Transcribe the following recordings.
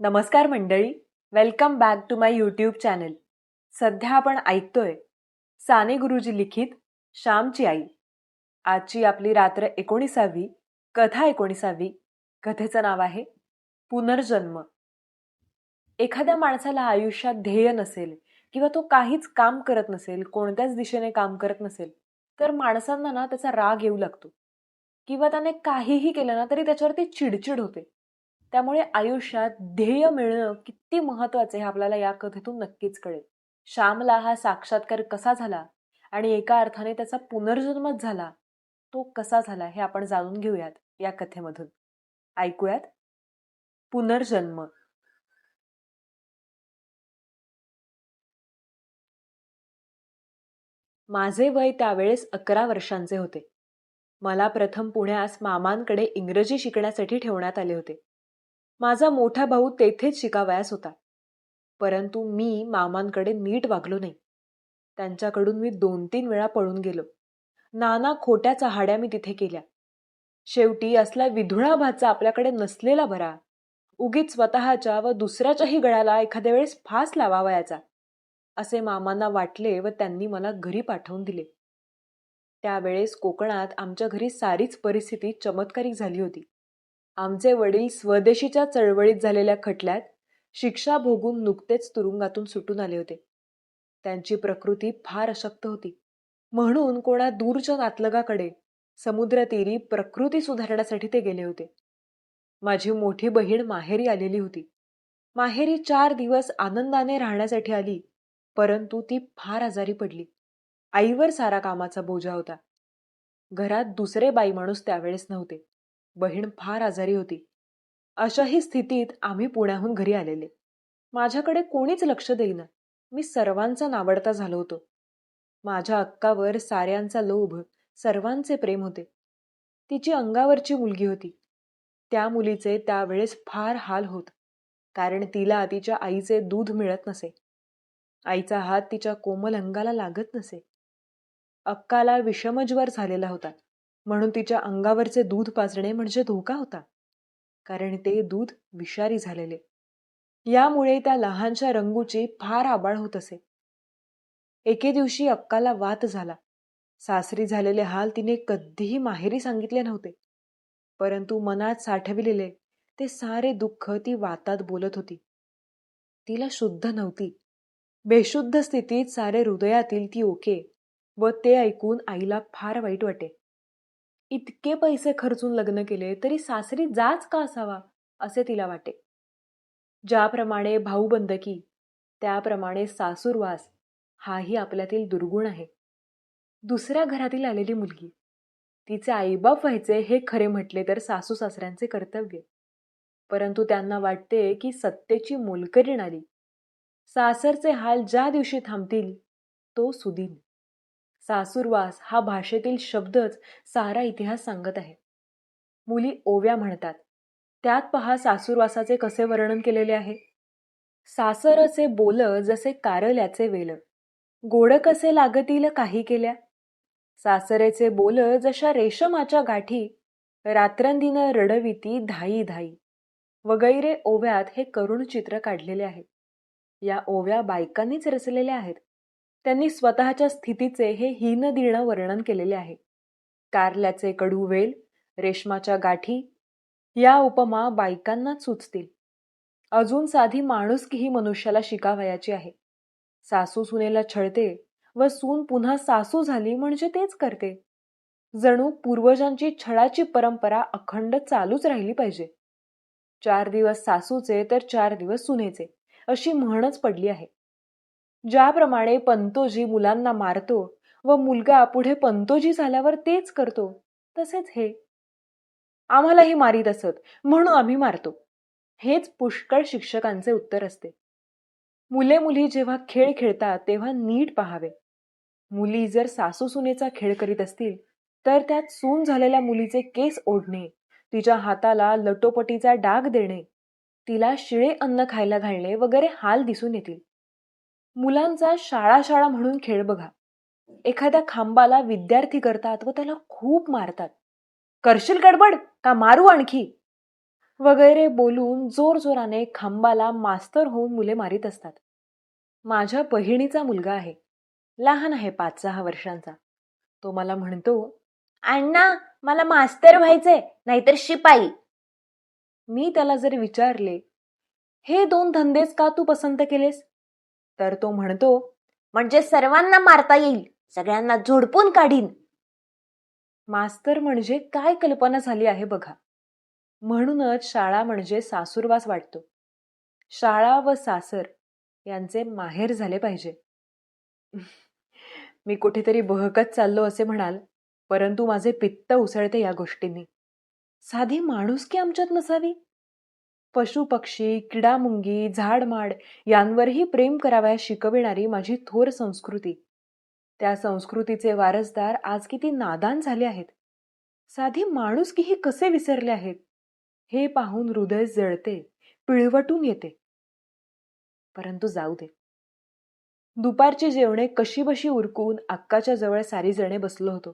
नमस्कार मंडळी welcome back to my YouTube channel सध्या आपण ऐकतोय साने गुरुजी लिखित श्यामची आई. आजची आपली रात्र एकोणीसावी कथा एकोणीसावी कथेचं नाव आहे पुनर्जन्म. एखाद्या माणसाला आयुष्यात ध्येय नसेल किंवा तो काहीच काम करत नसेल कोणत्याच दिशेने काम करत नसेल तर माणसांना ना त्याचा राग येऊ लागतो. किंवा त्याने काहीही केलं ना तरी त्याच्यावरती चिडचिड होते. त्यामुळे आयुष्यात ध्येय मिळणं किती महत्वाचं हे आपल्याला या कथेतून नक्कीच कळेल. श्यामला हा साक्षात्कार कसा झाला आणि एका अर्थाने त्याचा पुनर्जन्मच झाला तो कसा झाला हे आपण जाणून घेऊयात या कथेमधून. ऐकूयात. पुनर्जन्म. माझे वय त्यावेळेस अकरा वर्षांचे होते. मला प्रथम पुण्यास मामांकडे इंग्रजी शिकण्यासाठी ठेवण्यात आले होते. माझा मोठा भाऊ तेथेच शिकावयास होता. परंतु मी मामांकडे नीट वागलो नाही. त्यांच्याकडून मी दोन तीन वेळा पळून गेलो. नाना खोट्या चहाड्या मी तिथे केल्या. शेवटी असला विधुळा भाचा आपल्याकडे नसलेला बरा उगीच स्वतःच्या व दुसऱ्याच्याही गळ्याला एखाद्या वेळेस फास लावावयाचा असे मामांना वाटले व त्यांनी मला घरी पाठवून दिले. त्यावेळेस कोकणात आमच्या घरी सारीच परिस्थिती चमत्कारिक झाली होती. आमचे वडील स्वदेशीच्या चळवळीत झालेल्या खटल्यात शिक्षा भोगून नुकतेच तुरुंगातून सुटून आले होते. त्यांची प्रकृती फार अशक्त होती. म्हणून कोणा दूरच्या नातलगाकडे समुद्रतीरी प्रकृती सुधारण्यासाठी ते गेले होते. माझी मोठी बहीण माहेरी आलेली होती. माहेरी चार दिवस आनंदाने राहण्यासाठी आली परंतु ती फार आजारी पडली. आईवर सारा कामाचा बोजा होता. घरात दुसरे बाई माणूस त्यावेळेस नव्हते. बहीण फार आजारी होती. अशाही स्थितीत आम्ही पुण्याहून घरी आलेले. माझ्याकडे कोणीच लक्ष देईना. मी सर्वांचा नावडता झालो होतो. माझ्या अक्कावर साऱ्यांचा लोभ सर्वांचे प्रेम होते. तिची अंगावरची मुलगी होती. त्या मुलीचे त्यावेळेस फार हाल होत कारण तिला तिच्या आईचे दूध मिळत नसे. आईचा हात तिच्या कोमल अंगाला लागत नसे. अक्काला विषमज्वर झालेला होता. म्हणून तिच्या अंगावरचे दूध पाजणे म्हणजे धोका होता. कारण ते दूध विषारी झालेले. यामुळे त्या लहानशा रंगूची फार आबाळ होत असे. एके दिवशी अक्काला वात झाला. सासरी झालेले हाल तिने कधीही माहेरी सांगितले नव्हते. परंतु मनात साठविलेले ते सारे दुःख ती वातात बोलत होती. तिला शुद्ध नव्हती. बेशुद्ध स्थितीत सारे हृदयातील ती ओके व ते ऐकून आईला फार वाईट वाटे. इतके पैसे खर्चून लग्न केले तरी सासरी जाच का असावा असे तिला वाटे. ज्याप्रमाणे भाऊबंदकी त्याप्रमाणे सासूरवास हाही आपल्यातील दुर्गुण आहे. दुसऱ्या घरातील आलेली मुलगी तिचे आईबाप व्हायचे हे खरे म्हटले तर सासू सासऱ्यांचे कर्तव्य. परंतु त्यांना वाटते की सत्तेची मोलकरीण आली सासरचे हाल ज्या दिवशी थांबतील तो सुदीन सासूरवास हा भाषेतील शब्दच सारा इतिहास सांगत आहे. मुली ओव्या म्हणतात. त्यात पहा सासूरवासाचे कसे वर्णन केलेले आहे. सासरचे बोल जसे कारल्याचे वेल. गोड कसे लागतील काही केल्या. सासरेचे बोल जशा रेशमाच्या गाठी. रात्रंदिन रडविती धाई धाई. वगैरे ओव्यात हे करुण चित्र काढलेले आहे. या ओव्या बायकांनीच रचलेल्या आहेत. त्यांनी स्वतःच्या स्थितीचे हे हीनदीर्ण वर्णन केलेले आहे. कारल्याचे कडू वेल रेशमाच्या गाठी या उपमा बायकांनाच सुचतील. अजून साधी माणुसकीही मनुष्याला शिकावयाची आहे. सासू सुनेला छळते व सून पुन्हा सासू झाली म्हणजे तेच करते. जणू पूर्वजांची छळाची परंपरा अखंड चालूच राहिली पाहिजे. चार दिवस सासूचे तर चार दिवस सुनेचे अशी म्हणच पडली आहे. ज्याप्रमाणे पंतोजी मुलांना मारतो व मुलगा पुढे पंतोजी झाल्यावर तेच करतो तसेच हे. आम्हालाही मारीत असत म्हणून आम्ही मारतो. हेच पुष्कळ शिक्षकांचे उत्तर असते. मुले मुली जेव्हा खेळ खेळतात तेव्हा नीट पहावे. मुली जर सासू सुनेचा खेळ करीत असतील तर त्यात सून झालेल्या मुलीचे केस ओढणे तिच्या हाताला लटोपटीचा डाग देणे तिला शिळे अन्न खायला घालणे वगैरे हाल दिसून येतील. मुलांचा शाळा शाळा म्हणून खेळ बघा. एखाद्या खांबाला विद्यार्थी करतात व त्याला खूप मारतात. करशील गडबड? का मारू आणखी? वगैरे बोलून जोरजोराने खांबाला मास्तर होऊन मुले मारित असतात. माझ्या बहिणीचा मुलगा आहे. लहान आहे पाच सहा वर्षांचा. तो मला म्हणतो अण्णा मला मास्तर व्हायचंय नाहीतर शिपाई. मी त्याला जर विचारले हे दोन धंदेच का तू पसंत केलेस? तर तो म्हणतो म्हणजे सर्वांना मारता येईल सगळ्यांना झोडपून काढीन. मास्तर म्हणजे काय कल्पना झाली आहे बघा. म्हणूनच शाळा म्हणजे सासूरवास वाटतो. शाळा व सासर यांचे माहेर झाले पाहिजे. मी कुठेतरी बहकत चाललो असे म्हणाल परंतु माझे पित्त उसळते या गोष्टींनी. साधी माणुसकी आमच्यात नसावी? पशु पक्षी किडामुंगी झाडमाड यांवरही प्रेम करावयास शिकविणारी माझी थोर संस्कृती. त्या संस्कृतीचे वारसदार आज किती नादान झाले आहेत. साधी माणुसकीही कसे विसरले आहेत? हे पाहून हृदय जळते पिळवटून येते. परंतु जाऊ दे. दुपारची जेवणे कशीबशी उरकून अक्काच्या जवळ सारी जणे बसलो होतो.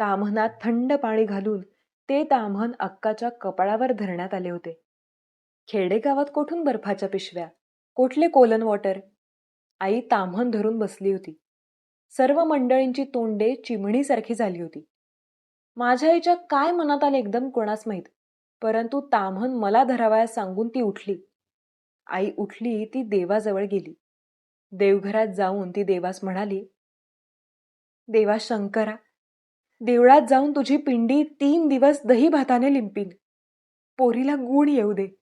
तामहनात थंड पाणी घालून ते ताम्हण अक्काच्या कपाळावर धरण्यात आले होते. खेडेगावात कोठून बर्फाच्या पिशव्या? कोठले कोलन वॉटर? आई ताम्हण धरून बसली होती. सर्व मंडळींची तोंडे चिमणीसारखी झाली होती. माझ्या आईच्या काय मनात आले एकदम कोणास माहीत? परंतु ताम्हण मला धरावयास सांगून ती उठली. आई उठली ती देवाजवळ गेली. देवघरात जाऊन ती देवास म्हणाली देवा शंकरा देवळात जाऊन तुझी पिंडी तीन दिवस दही भाताने लिंपीन. पोरीला गुण येऊ दे.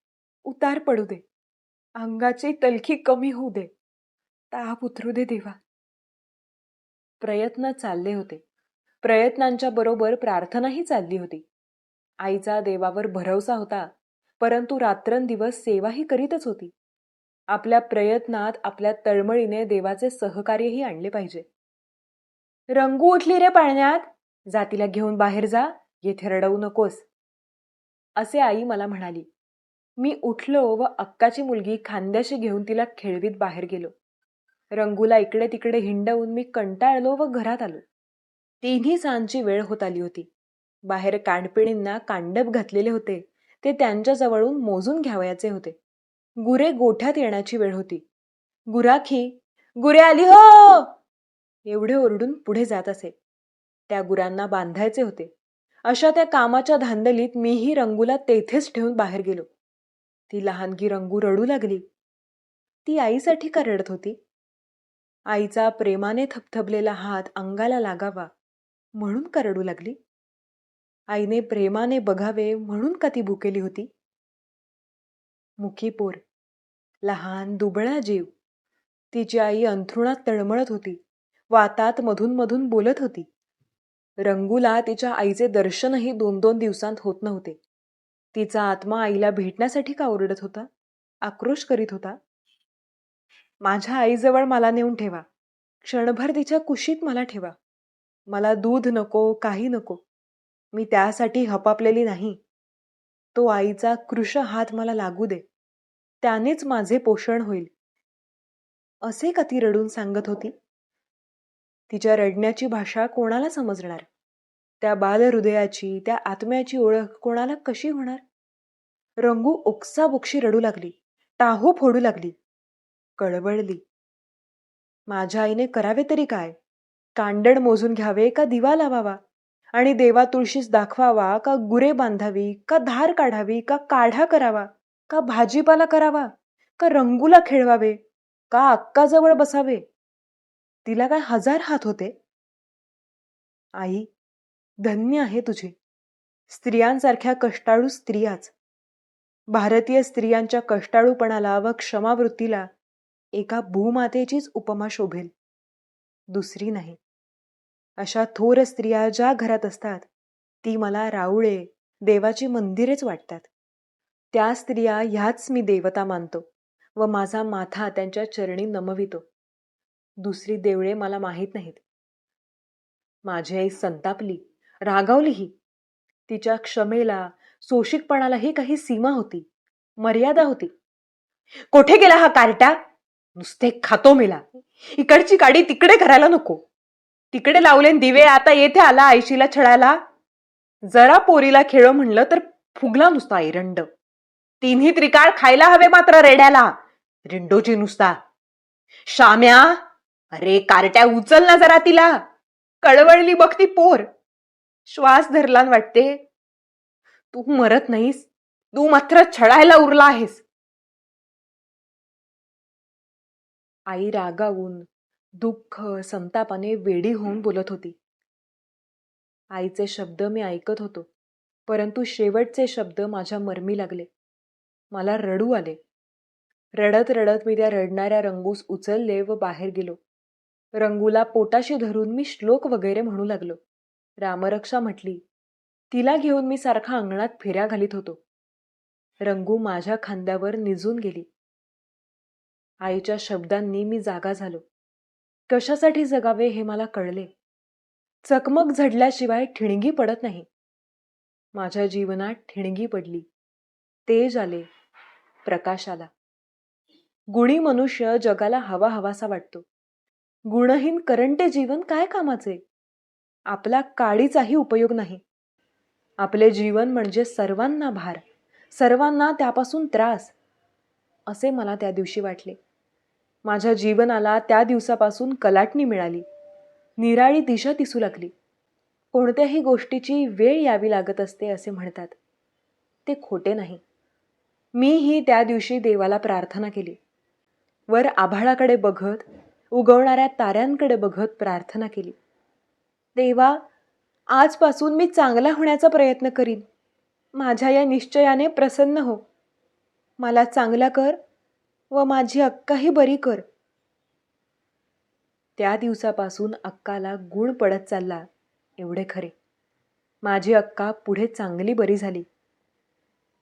उतार पडू दे. अंगाची तलखी कमी होऊ दे. ताप उतरू दे देवा. प्रयत्न चालले होते. प्रयत्नांच्या बरोबर प्रार्थनाही चालली होती. आईचा देवावर भरवसा होता परंतु रात्रंदिवस सेवाही करीतच होती. आपल्या प्रयत्नात आपल्या तळमळीने देवाचे सहकार्यही आणले पाहिजे. रंगू उठली रे पाळण्यात. जातीला घेऊन बाहेर जा येथे रडवू नकोस. असे आई मला म्हणाली. मी उठलो व अक्काची मुलगी खांद्याशी घेऊन तिला खेळवीत बाहेर गेलो. रंगूला इकडे तिकडे हिंडवून मी कंटाळलो व घरात आलो. तिन्ही सांची वेळ होत आली होती. बाहेर कांडपिणींना कांडप घातलेले होते. ते त्यांच्याजवळून मोजून घ्यावयाचे होते. गुरे गोठ्यात येण्याची वेळ होती. गुराखी गुरे आली हो! एवढे ओरडून पुढे जात असे. त्या गुरांना बांधायचे होते. अशा त्या कामाच्या धांदलीत मीही रंगूला तेथेच ठेवून बाहेर गेलो. ती लहानगी रंगू रडू लागली. ती आईसाठी का रडत होती? आईचा प्रेमाने थपथपलेला हात अंगाला लागावा म्हणून का रडू लागली? आईने प्रेमाने बघावे म्हणून का ती भुकेली होती? मुखीपोर लहान दुबळा जीव. तिची आई अंथरुणात तळमळत होती वातात मधून मधून बोलत होती. रंगूला तिच्या आईचे दर्शनही दोन दोन दिवसांत होत नव्हते. तिचा आत्मा आईला भेटण्यासाठी का ओरडत होता? आक्रोश करीत होता? माझ्या आईजवळ मला नेऊन ठेवा. क्षणभर तिच्या कुशीत मला ठेवा. मला दूध नको काही नको. मी त्यासाठी हपापलेली नाही. तो आईचा कृश हात मला लागू दे. त्यानेच माझे पोषण होईल. असे का ती रडून सांगत होती? तिच्या रडण्याची भाषा कोणाला समजणार? त्या बालहृदयाची त्या आत्म्याची ओळख कोणाला कशी होणार? रंगू ओक्साबोक्षी रडू लागली. टाहो फोडू लागली. कळवळली. माझ्या आईने करावे तरी काय? कांडण मोजून घ्यावे का दिवा लावावा? आणि देवा तुळशीस दाखवावा का गुरे बांधावी का धार काढावी का काढा करावा का भाजीपाला करावा का रंगूला खेळवावे का अक्काजवळ बसावे? तिला काय हजार हात होते? आई धन्य आहे तुझे. स्त्रियांसारख्या कष्टाळू स्त्रियाच. भारतीय स्त्रियांच्या कष्टाळूपणाला व क्षमावृत्तीला एका भूमातेचीच उपमा शोभेल. दुसरी नाही. अशा थोर स्त्रिया ज्या घरात असतात ती मला राऊळे देवाची मंदिरेच वाटतात. त्या स्त्रिया ह्याच मी देवता मानतो व माझा माथा त्यांच्या चरणी नमवितो. दुसरी देवळे मला माहीत नाहीत. माझी आई संतापली रागावलीही. तिच्या क्षमेला सोशिकपणालाही काही सीमा होती मर्यादा होती. कोठे गेला हा कार्टा? नुसते खातो मेला. इकडची गाडी तिकडे करायला नको. तिकडे लावले दिवे आता येथे आला आयशीला छळायला. जरा पोरीला खेळ म्हणलं तर फुगला नुसता ऐरंड. तिन्ही त्रिकाळ खायला हवे मात्र रेड्याला. रिंडोची नुसता. शाम्या अरे कारट्या उचल ना जरा तिला. कळवळली बघ ती पोर. श्वास धरला वाटते. तू मरत नाहीस. तू मात्र छळायला उरला आहेस. आई रागावून दुःख संतापाने वेडी होऊन बोलत होती. आईचे शब्द मी ऐकत होतो परंतु शेवटचे शब्द माझ्या मर्मी लागले. मला रडू आले. रडत रडत मी त्या रडणाऱ्या रंगूस उचलले व बाहेर गेलो. रंगूला पोटाशी धरून मी श्लोक वगैरे म्हणू लागलो. रामरक्षा म्हटली तिला घेऊन मी सारखा अंगणात फेऱ्या घालीत होतो. रंगू माझ्या खांद्यावर निजून गेली. आईच्या शब्दांनी मी जागा झालो. कशासाठी जगावे हे मला कळले. चकमक झडल्याशिवाय ठिणगी पडत नाही. माझ्या जीवनात ठिणगी पडली. तेज आले. प्रकाश आला. गुणी मनुष्य जगाला हवा हवासा वाटतो. गुणहीन करंटे जीवन काय कामाचे? आपला काळीचाही उपयोग नाही. आपले जीवन म्हणजे सर्वांना भार सर्वांना त्यापासून त्रास असे मला त्या दिवशी वाटले. माझ्या जीवनाला त्या दिवसापासून कलाटणी मिळाली. निराळी दिशा दिसू लागली. कोणत्याही गोष्टीची वेळ यावी लागत असते असे म्हणतात. ते खोटे नाही. मीही त्या दिवशी देवाला प्रार्थना केली. वर आभाळाकडे बघत उगवणाऱ्या ताऱ्यांकडे बघत प्रार्थना केली. देवा आजपासून मी चांगला होण्याचा प्रयत्न करीन. माझ्या या निश्चयाने प्रसन्न हो. मला चांगला कर व माझी अक्काही बरी कर. त्या दिवसापासून अक्काला गुण पडत चालला. एवढे खरे. माझी अक्का पुढे चांगली बरी झाली.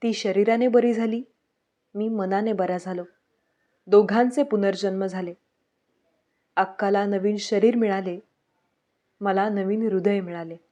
ती शरीराने बरी झाली. मी मनाने बरा झालो. दोघांचे पुनर्जन्म झाले. अक्काला नवीन शरीर मिळाले. मला नवीन हृदय मिळाले.